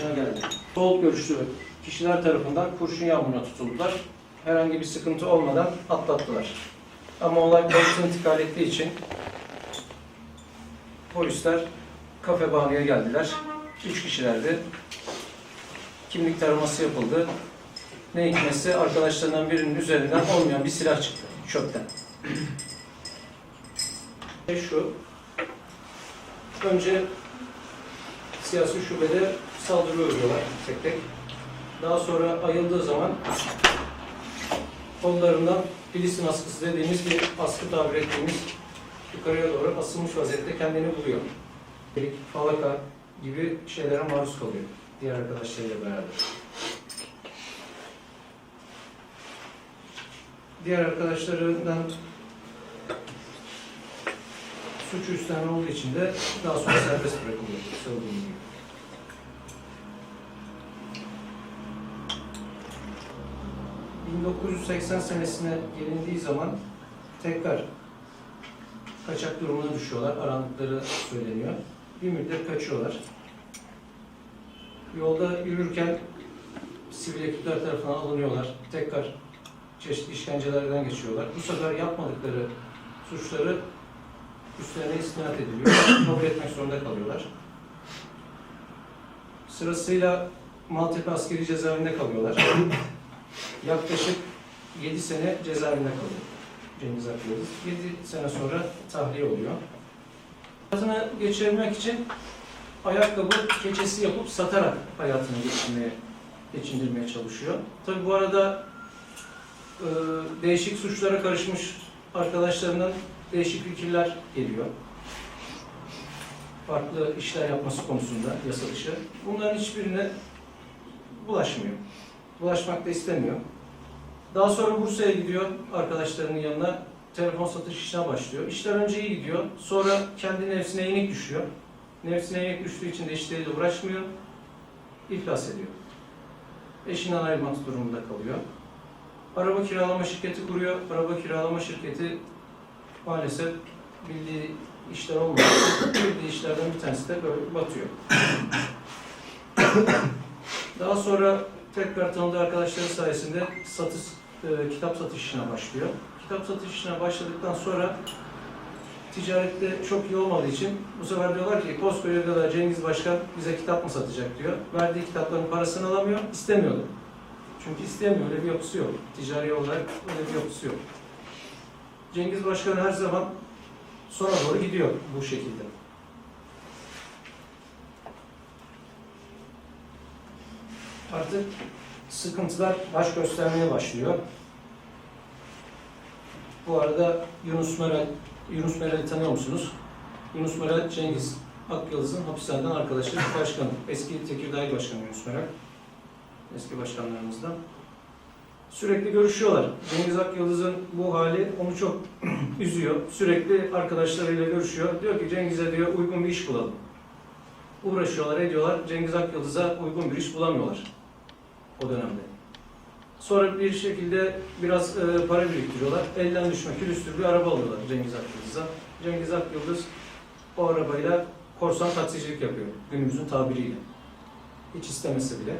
başına geldi. Sol görüşlü kişiler tarafından kurşun yağmuruna tutuldular. Herhangi bir sıkıntı olmadan atlattılar. Ama olay polise intikal ettiği için polisler kafe bağlıya geldiler. Üç kişilerdi. Kimlik taraması yapıldı. Ne hikmetse arkadaşlarından birinin üzerinden olmayan bir silah çıktı çöpten. Ve Şu, önce siyasi şubede saldırı uğruyorlar tek tek. Daha sonra ayıldığı zaman kollarından Filistin askısı dediğimiz bir askı tabir ettiğimiz yukarıya doğru asılmış vaziyette kendini buluyor. Delik, falaka gibi şeylere maruz kalıyor diğer arkadaşlarıyla beraber. Diğer arkadaşlarından suç üstlenen olduğu için de daha sonra serbest bırakılıyor. Söylediğim ...1980 senesine gelindiği zaman tekrar kaçak durumuna düşüyorlar. Arandıkları söyleniyor. Bir müddet kaçıyorlar. Yolda yürürken sivil ekipler tarafından alınıyorlar. Tekrar çeşitli işkencelerden geçiyorlar. Bu sefer yapmadıkları suçları üstlerine istinat ediliyor. Kabul etmek zorunda kalıyorlar. Sırasıyla Maltepe Askeri Cezaevinde kalıyorlar. Yaklaşık 7 sene cezaevinde kalıyor Cengiz Akyıldız. 7 sene sonra tahliye oluyor. Hayatını geçirmek için ayakkabı keçesi yapıp satarak hayatını geçirmeye, geçindirmeye çalışıyor. Tabi bu arada e, değişik suçlara karışmış arkadaşlarından değişik fikirler geliyor. Farklı işler yapması konusunda yasa dışı. Bunların hiçbirine bulaşmıyor. Bulaşmak da istemiyor. Daha sonra Bursa'ya gidiyor arkadaşlarının yanına. Telefon satış işine başlıyor. İşler önce iyi gidiyor. Sonra kendi nefsine yenik düşüyor. Nefsine yenik düştüğü için de işleriyle uğraşmıyor. İflas ediyor. Eşinden ayrılmak durumunda kalıyor. Araba kiralama şirketi kuruyor. Araba kiralama şirketi maalesef bildiği işler olmuyor. bildiği işlerden bir tanesi de böyle batıyor. Daha sonra tekrar tanıdığı arkadaşları sayesinde satış, e, kitap satış işine başlıyor. Kitap satış işine başladıktan sonra ticarette çok iyi olmadığı için bu sefer diyorlar ki koskoca kadar Cengiz Başkan bize kitap mı satacak diyor. Verdiği kitapların parasını alamıyor, istemiyordu. Çünkü istemiyor, öyle bir yapısı yok. Ticari olarak öyle bir yapısı yok. Cengiz Başkan her zaman sona doğru gidiyor bu şekilde. Artık sıkıntılar baş göstermeye başlıyor. Bu arada Yunus Meral, Yunus Meral'i tanıyor musunuz? Yunus Meral Cengiz Akyıldız'ın hapishaneden arkadaşı başkanı. Eski Tekirdağ Başkanı Yunus Meral. Eski başkanlarımızdan. Sürekli görüşüyorlar. Cengiz Akyıldız'ın bu hali onu çok üzüyor. Sürekli arkadaşlarıyla görüşüyor. Diyor ki Cengiz'e diyor uygun bir iş bulalım. Uğraşıyorlar, ediyorlar. Cengiz Akyıldız'a uygun bir iş bulamıyorlar o dönemde. Sonra bir şekilde biraz e, para biriktiriyorlar. Elden düşme, külüstür bir araba alıyorlar Cengiz Akyıldız'a. Cengiz Akyıldız o arabayla korsan taksicilik yapıyor günümüzün tabiriyle. Hiç istemese bile.